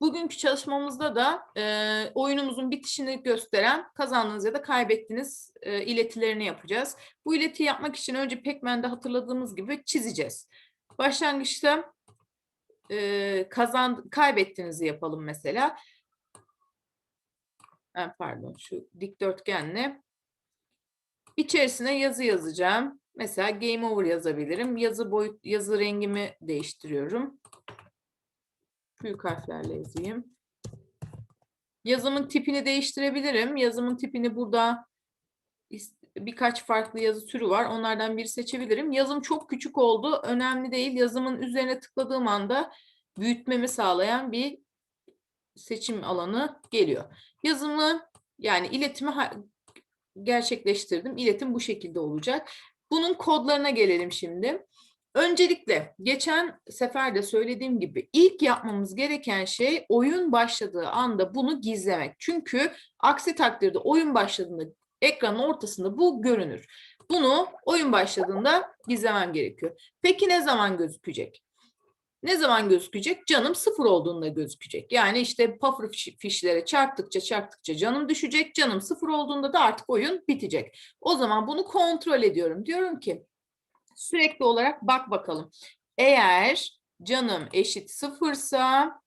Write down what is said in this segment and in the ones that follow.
Bugünkü çalışmamızda da e, oyunumuzun bitişini gösteren kazandığınız ya da kaybettiğiniz e, iletilerini yapacağız. Bu iletiyi yapmak için önce Pac-Man'de hatırladığımız gibi çizeceğiz. Başlangıçta e, kazan kaybettiğinizi yapalım mesela. Ha, pardon şu dikdörtgenle İçerisine yazı yazacağım. Mesela game over yazabilirim. Yazı boyut yazı rengimi değiştiriyorum. Büyük harflerle yazayım. Yazımın tipini değiştirebilirim. Yazımın tipini burada birkaç farklı yazı türü var. Onlardan biri seçebilirim. Yazım çok küçük oldu. Önemli değil. Yazımın üzerine tıkladığım anda büyütmemi sağlayan bir seçim alanı geliyor. Yazımı yani iletimi gerçekleştirdim. İletim bu şekilde olacak. Bunun kodlarına gelelim şimdi. Öncelikle geçen sefer de söylediğim gibi ilk yapmamız gereken şey oyun başladığı anda bunu gizlemek. Çünkü aksi takdirde oyun başladığında ekranın ortasında bu görünür. Bunu oyun başladığında gizlemem gerekiyor. Peki ne zaman gözükecek? Ne zaman gözükecek? Canım sıfır olduğunda gözükecek. Yani işte puffer fiş- fişlere çarptıkça çarptıkça canım düşecek. Canım sıfır olduğunda da artık oyun bitecek. O zaman bunu kontrol ediyorum. Diyorum ki sürekli olarak bak bakalım. Eğer canım eşit sıfırsa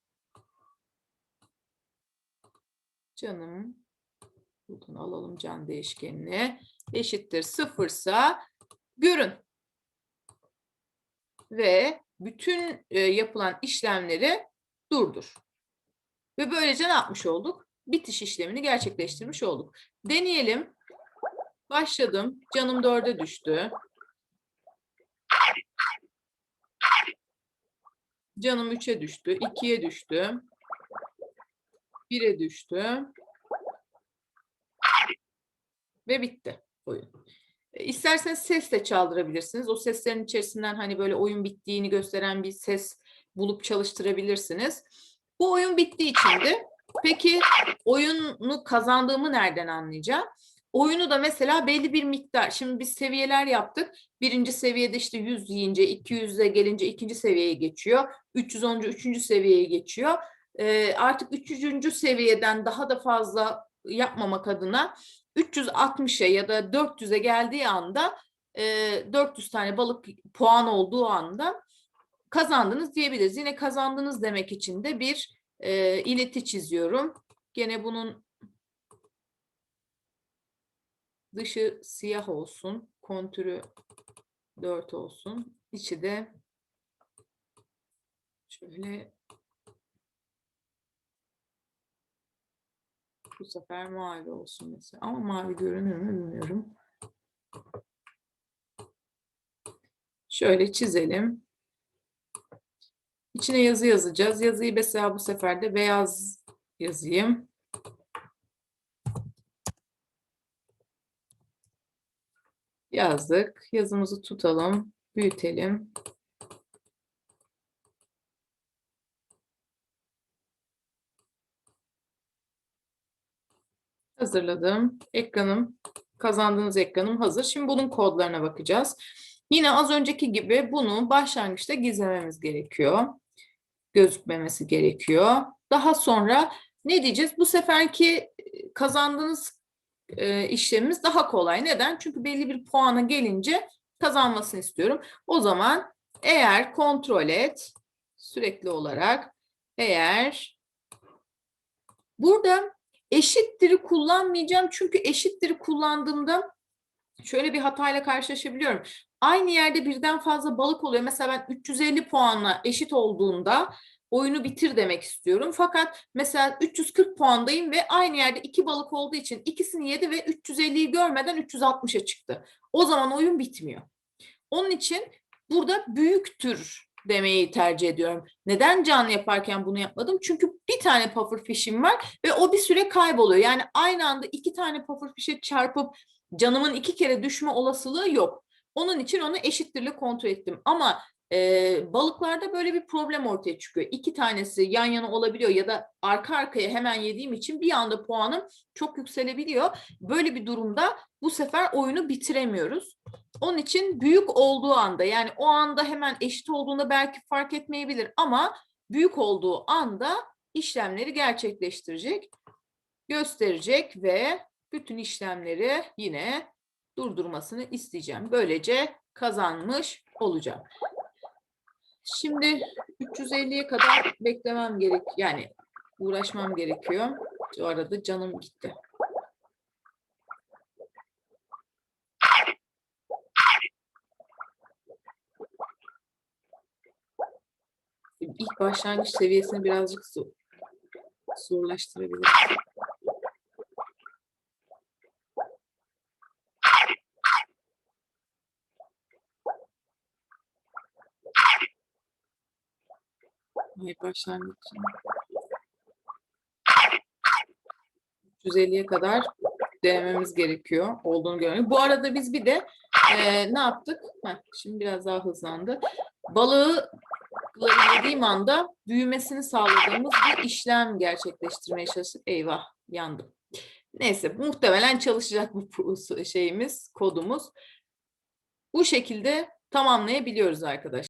canım buradan alalım can değişkenini eşittir sıfırsa görün ve bütün e, yapılan işlemleri durdur. Ve böylece ne yapmış olduk? Bitiş işlemini gerçekleştirmiş olduk. Deneyelim. Başladım. Canım dörde düştü. Canım üçe düştü. ikiye düştü. Bire düştü. Ve bitti oyun. E, İsterseniz ses de çaldırabilirsiniz. O seslerin içerisinden hani böyle oyun bittiğini gösteren bir ses bulup çalıştırabilirsiniz. Bu oyun bittiği içindi. Peki oyunu kazandığımı nereden anlayacağım? Oyunu da mesela belli bir miktar. Şimdi biz seviyeler yaptık. Birinci seviyede işte 100 yiyince 200'e gelince ikinci seviyeye geçiyor. 310. üçüncü seviyeye geçiyor. Ee, artık üçüncü seviyeden daha da fazla yapmamak adına 360'a ya da 400'e geldiği anda e, 400 tane balık puan olduğu anda kazandınız diyebiliriz. Yine kazandınız demek için de bir e, ileti çiziyorum. Gene bunun dışı siyah olsun, kontürü 4 olsun. İçi de şöyle bu sefer mavi olsun mesela. Ama mavi görünür mü bilmiyorum. Şöyle çizelim. İçine yazı yazacağız. Yazıyı mesela bu sefer de beyaz yazayım. Yazdık. Yazımızı tutalım, büyütelim. Hazırladım. Ekranım, kazandığınız ekranım hazır. Şimdi bunun kodlarına bakacağız. Yine az önceki gibi bunu başlangıçta gizlememiz gerekiyor. Gözükmemesi gerekiyor. Daha sonra ne diyeceğiz? Bu seferki e, kazandığınız e, işlemimiz daha kolay. Neden? Çünkü belli bir puana gelince kazanmasını istiyorum. O zaman eğer kontrol et sürekli olarak eğer burada eşittir'i kullanmayacağım çünkü eşittir'i kullandığımda şöyle bir hatayla karşılaşabiliyorum. Aynı yerde birden fazla balık oluyor. Mesela ben 350 puanla eşit olduğunda oyunu bitir demek istiyorum. Fakat mesela 340 puandayım ve aynı yerde iki balık olduğu için ikisini yedi ve 350'yi görmeden 360'a çıktı. O zaman oyun bitmiyor. Onun için burada büyüktür demeyi tercih ediyorum. Neden canlı yaparken bunu yapmadım? Çünkü bir tane puffer fish'im var ve o bir süre kayboluyor. Yani aynı anda iki tane puffer fish'e çarpıp canımın iki kere düşme olasılığı yok. Onun için onu eşittirle kontrol ettim. Ama e, balıklarda böyle bir problem ortaya çıkıyor. İki tanesi yan yana olabiliyor ya da arka arkaya hemen yediğim için bir anda puanım çok yükselebiliyor. Böyle bir durumda bu sefer oyunu bitiremiyoruz. Onun için büyük olduğu anda yani o anda hemen eşit olduğunda belki fark etmeyebilir ama büyük olduğu anda işlemleri gerçekleştirecek, gösterecek ve bütün işlemleri yine durdurmasını isteyeceğim. Böylece kazanmış olacağım. Şimdi 350'ye kadar beklemem gerek yani uğraşmam gerekiyor. O arada canım gitti. İlk başlangıç seviyesini birazcık zor, Hayır başlangıç. 350'ye kadar denememiz gerekiyor. Olduğunu görüyorum. Bu arada biz bir de eee, ne yaptık? Heh, şimdi biraz daha hızlandı. Balığı yediğim anda büyümesini sağladığımız bir işlem gerçekleştirmeye çalıştık. Eyvah yandım. Neyse muhtemelen çalışacak bu şeyimiz, kodumuz. Bu şekilde tamamlayabiliyoruz arkadaşlar.